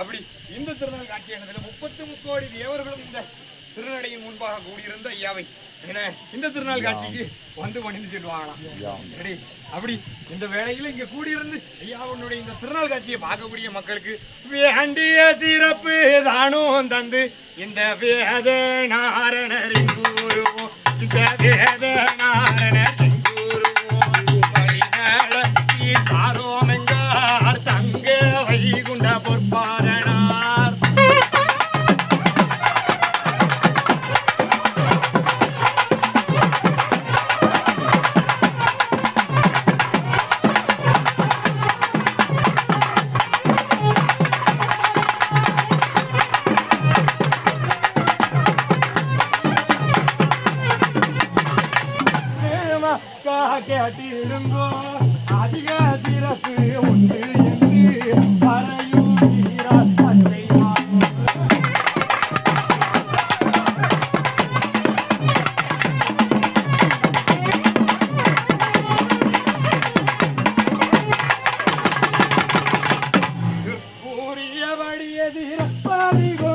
அப்படி இந்த திருநாள் காட்சி முப்பத்தி முப்பத்து முக்கோடி தேவர்களும் இந்த திருநடையின் முன்பாக கூடியிருந்த ஐயாவை. என்ன? இந்த திருநாள் காட்சிக்கு வந்து பணிந்து செல்வாங்களாம் சரி அப்படி இந்த வேளையில் இங்க கூடியிருந்து ஐயாவுடைய இந்த திருநாள் காட்சியை பார்க்கக்கூடிய மக்களுக்கு வேண்டிய சிறப்பு தானும் தந்து இந்த வேத நாரணரின் கூறுவோம். இந்த வேத நாரணரின் கூறுவோம். தங்க வைகுண்ட பொற்பாதனா கேட்டிருங்கோ அதிக சிறப்பு ஒன்று என்று பறையும் வீரார் பச்சை கூறியபடியதிரப்பாதிகோ